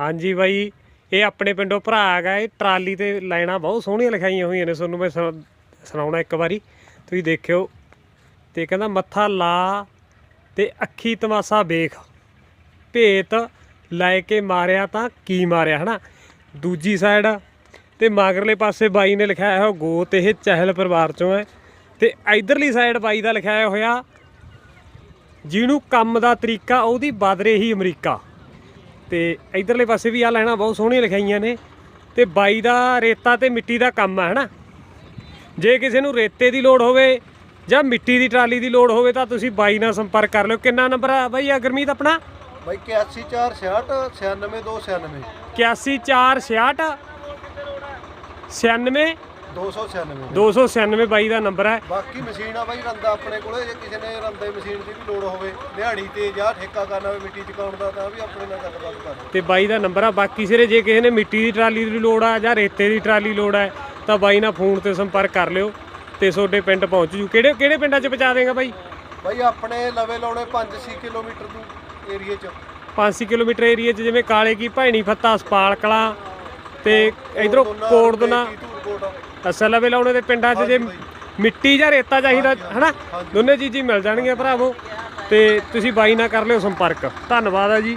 ਹਾਂਜੀ ਬਾਈ, ਇਹ ਆਪਣੇ ਪਿੰਡੋਂ ਭਰਾ ਹੈਗਾ, ਇਹ ਟਰਾਲੀ ਤੇ ਲਾਈਨਾਂ ਬਹੁਤ ਸੋਹਣੀਆਂ ਲਿਖਾਈਆਂ ਹੋਈਆਂ ਨੇ ਤੁਹਾਨੂੰ ਮੈਂ ਸੁਣਾ- ਸੁਣਾਉਣਾ ਇੱਕ ਵਾਰੀ। ਤੁਸੀਂ ਦੇਖਿਓ, ਤੇ ਕਹਿੰਦਾ ਮੱਥਾ ਲਾ ਤੇ ਅੱਖੀ ਤਮਾਸਾ ਵੇਖ। ਭੇਤ ਲੈ ਕੇ ਮਾਰਿਆ ਤਾਂ ਕੀ ਮਾਰਿਆ, ਹਨਾ? ਦੂਜੀ ਸਾਈਡ ਤੇ ਮਾਗਰਲੇ ਪਾਸੇ ਬਾਈ ਨੇ ਲਿਖਾਇਆ ਹੋਇਆ ਗੋਤ ਇਹ ਚਹਿਲ ਪਰਿਵਾਰ ਚੋਂ ਹੈ। ਤੇ ਇਧਰਲੀ ਸਾਈਡ ਬਾਈ ਦਾ ਲਿਖਾਇਆ ਹੋਇਆ, ਜਿਹਨੂੰ ਕੰਮ ਦਾ ਤਰੀਕਾ, ਉਹਦੀ ਬਦਰੇ ਹੀ ਅਮਰੀਕਾ। ਤੇ ਇਧਰਲੇ ਪਾਸੇ ਵੀ ਆ ਲੈਣਾ ਬਹੁਤ ਸੋਹਣੀਆਂ ਲਿਖਾਈਆਂ ਨੇ ਤੇ ਬਾਈ ਦਾ ਰੇਤਾ ਤੇ ਮਿੱਟੀ ਦਾ ਕੰਮ ਹੈ ਹਨਾ? ਜੇ ਕਿਸੇ ਨੂੰ ਰੇਤੇ ਦੀ ਲੋੜ ਹੋਵੇ ਜਾਂ ਮਿੱਟੀ ਦੀ ਟਰਾਲੀ ਦੀ ਲੋੜ ਹੋਵੇ ਤਾਂ ਤੁਸੀਂ ਬਾਈ ਨਾਲ ਸੰਪਰਕ ਕਰ ਲਿਓ। ਕਿੰਨਾ ਨੰਬਰ ਆ ਬਾਈ ਆ ਗੁਰਮੀਤ ਆਪਣਾ? ਬਾਈ 8146 96296 81466 96 296 296 ਬਾਈ ਦਾ ਨੰਬਰ ਹੈ। ਬਾਕੀ ਮਸ਼ੀਨ ਆ ਬਾਈ ਰੰਦਾ ਆਪਣੇ ਕੋਲੇ ਜੇ ਕਿਸੇ ਨੇ ਰੰਦੇ ਮਸ਼ੀਨ ਦੀ ਵੀ ਲੋੜ ਹੋਵੇ ਦਿਹਾੜੀ ਤੇ ਜਾਂ ਠੇਕਾ ਕਰਨਾ ਹੋਵੇ ਮਿੱਟੀ ਚਕਾਉਣ ਦਾ ਤਾਂ ਵੀ ਆਪਣੇ ਨਾਲ ਗੱਲਬਾਤ ਕਰ ਤੇ ਬਾਈ ਦਾ ਨੰਬਰ ਆ ਬਾਕੀ ਸਿਰੇ ਜੇ ਕਿਸੇ ਨੇ ਮਿੱਟੀ ਦੀ ਟਰਾਲੀ ਦੀ ਲੋੜ ਆ ਜਾਂ ਰੇਤੇ ਦੀ ਟਰਾਲੀ ਲੋੜ ਹੈ ਤਾਂ ਬਾਈ ਨਾਲ ਫੋਨ ਤੇ ਸੰਪਰਕ ਕਰ ਲਿਓ ਤੇ ਤੁਹਾਡੇ ਪਿੰਡ ਪਹੁੰਚ ਜੂ। ਕਿਹੜੇ ਕਿਹੜੇ ਪਿੰਡਾਂ 'ਚ ਪਹੁੰਚਾ ਦੇਗਾ ਬਾਈ? ਬਾਈ ਆਪਣੇ ਲਵੇ ਲਾਉਣੇ 5-6 ਕਿਲੋਮੀਟਰ ਦੂਰ ਏਰੀਏ ਚ। 5 ਕਿਲੋਮੀਟਰ ਏਰੀਆ 'ਚ ਜਿਵੇਂ ਕਾਲੇ ਕੀ ਭੈਣੀ ਫੱਤਾ ਸਪਾਲ ਕਲਾਂ ਤੇ ਇਧਰੋਂ ਕੋੜਦਨਾ ਅਸਲ ਲਵੇ ਲਾਉਣੇ ਦੇ ਪਿੰਡਾਂ 'ਚ ਜੇ ਮਿੱਟੀ ਜਾਂ ਰੇਤਾ ਚਾਹੀਦਾ ਹਨਾ? ਦੋਨੇ ਚੀਜ਼ਾਂ ਮਿਲ ਜਾਣਗੀਆਂ ਭਰਾਵੋ ਤੇ ਤੁਸੀਂ ਬਾਈ ਨਾਲ ਕਰ ਲਿਓ ਸੰਪਰਕ। ਧੰਨਵਾਦ ਆ ਜੀ।